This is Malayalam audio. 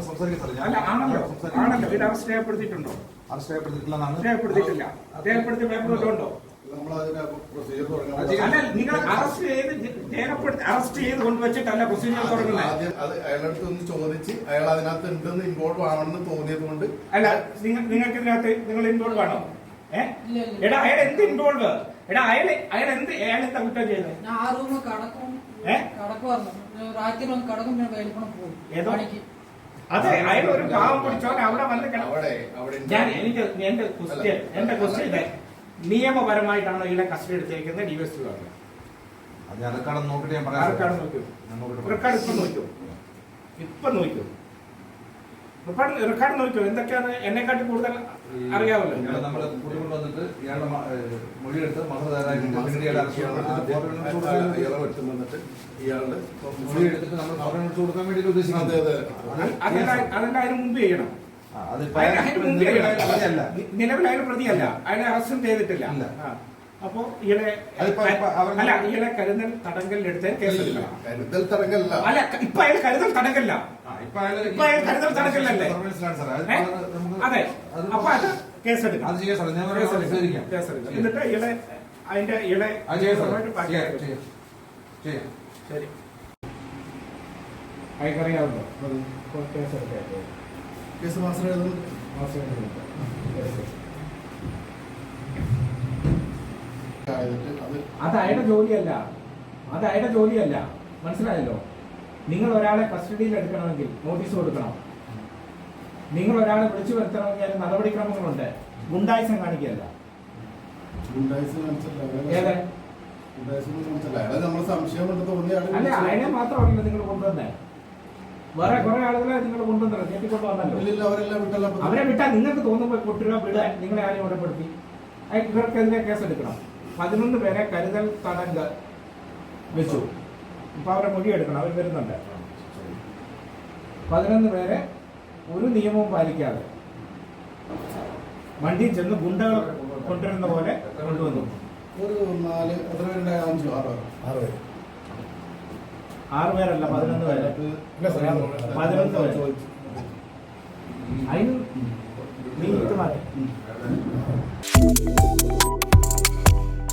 സംസാരിക്കാം സാറേ ഞാൻ അല്ല ആണല്ലോ. ആണല്ലോ. ഇത് പേപ്പർ നിങ്ങൾ അറസ്റ്റ് ചെയ്ത് രേഖപ്പെടുത്തി അറസ്റ്റ് ചെയ്ത് കൊണ്ടുവച്ചിട്ടല്ല പ്രൊസീജിയർ തുടങ്ങുന്നത് ആദ്യം അത് അയാളുടെ അടുത്ത് ഒന്ന് ചോദിച്ച് അയാൾ അതിനകത്ത് ഉണ്ടെന്ന് ഇൻവോൾവ് ആണെന്ന് തോന്നിയത് കൊണ്ട് അല്ല നിങ്ങൾ നിങ്ങൾക്ക് ഇതിനകത്ത് നിങ്ങൾ ഇൻവോൾവ് ആണോ. എടാ അയാൾ എന്ത് ഇൻവോൾവ് എടാ അയാൾ അയാൾ എന്ത് അയാൾ എന്താ കുറ്റം ചെയ്തത് ഞാൻ ആ റൂമ് കടക്കും? കടക്കുമായിരുന്നു രാത്രി കടക്കും പോകും ഏതോ? പണിക്ക്. അതെ അയാൾ ഒരു പാവം പിടിച്ചോൻ അവിടെ വന്ന് കിട- അവിടെ അവിടെ ഞാൻ എനിക്ക് എന്റെ ക്വസ്റ്റ്യൻ എന്റെ ക്വസ്റ്റ്യൻ ഇത്. നിയമപരമായിട്ടാണോ ഇവിടെ കസ്റ്റഡി എടുത്തിരിക്കുന്നത്? ഡിവൈസ് അത് ഞാൻ നോക്കിയിട്ട് ഞാൻ പറയാം. റെക്കോർഡ് നോക്കൂ. റെക്കോർഡ് ഇപ്പൊ നോക്കൂ ഇപ്പൊ നോക്കൂ റെക്കോർഡ് റെക്കോർഡ് നോക്കൂ എന്തൊക്കെയാണ് എന്നെക്കാട്ടി കൂടുതൽ അറിയാമല്ലോ വന്നിട്ട് ഇയാളുടെ മൊഴിയെടുത്ത് ഇയാളെ വന്നിട്ട് ഇയാളുടെ മൊഴിയെടുത്തിട്ട് നമ്മൾ കൊടുക്കാൻ ഉദ്ദേശിക്കുന്നത്. അതെല്ലാം അതിന് മുമ്പ് ചെയ്യണം. നിലവിൽ ചെയ്യണം. പ്രതിയല്ല. അതിനെ നിലവിൽ അയാൾ പ്രതിയല്ല. അയാളെ അറസ്റ്റും ചെയ്തിട്ടില്ല. അപ്പോ ഇയാളെ അല്ല ഇയാളെ കരുതൽ തടങ്കലിലെടുത്ത് കേസ് എടുക്കണം. കരുതൽ തടങ്കല്ല അല്ല ഇപ്പൊ അയാൾ കരുതൽ തടങ്കല്ല ആ, ഇപ്പൊ അയാൾ കരുതൽ തടങ്കലല്ലേ. അത് അപ്പൊ അത് കേസെടുക്കാം. എന്നിട്ട് ഇയാളെ അതിന്റെ ഇയാളെ. ശരി. അയക്കറിയാവുന്നോ? കേസ് മാസ്റ്റർ എഴുതുന്നു ആയിട്ട് അത് അത് അയാളുടെ ജോലിയല്ല. അത് അയാളുടെ ജോലിയല്ല. മനസ്സിലായല്ലോ? നിങ്ങൾ ഒരാളെ കസ്റ്റഡിയിൽ എടുക്കണമെങ്കിൽ നോട്ടീസ് കൊടുക്കണം. നിങ്ങൾ ഒരാളെ വിളിച്ചു വരുത്തണമെങ്കിൽ അതിന് നടപടിക്രമങ്ങളുണ്ട്. ഗുണ്ടായുസം കാണിക്കുകയല്ല. അല്ല അയാളെ മാത്രമല്ല നിങ്ങൾ കൊണ്ടുവന്നേ. വേറെ കുറെ ആളുകളെ നിങ്ങൾ കൊണ്ടുവന്നല്ലോ. നീട്ടിക്കൊണ്ട് വന്നല്ലോ അവരെല്ലാം വിട്ടല്ല. അവരെ വിട്ടാൽ നിങ്ങൾക്ക് തോന്നുമ്പോൾ കുട്ടികളെ വിടാൻ നിങ്ങളെ ആരെയും ഉടപ്പെടുത്തി അയാൾക്കെതിരെ കേസ് കേസെടുക്കണം. പതിനൊന്ന് പേരെ കരുതൽ തടങ്ക് വെച്ചു. ഇപ്പൊ അവരെ മൊഴി എടുക്കണം. അവർ വരുന്നുണ്ട്. പതിനൊന്ന് പേരെ ഒരു നിയമവും പാലിക്കാതെ വണ്ടിയിൽ ചെന്ന് ഗുണ്ടകൾ കൊണ്ടുവരുന്ന പോലെ കൊണ്ടുവന്നു. ഒരു നാല് എത്ര അഞ്ചു ആറോ? ആറ് പേര്. ആറ് പേരല്ല പതിനൊന്ന് പേര്. പതിനൊന്ന് പേര്. അതിന് നീ ഇത് മാറ്റി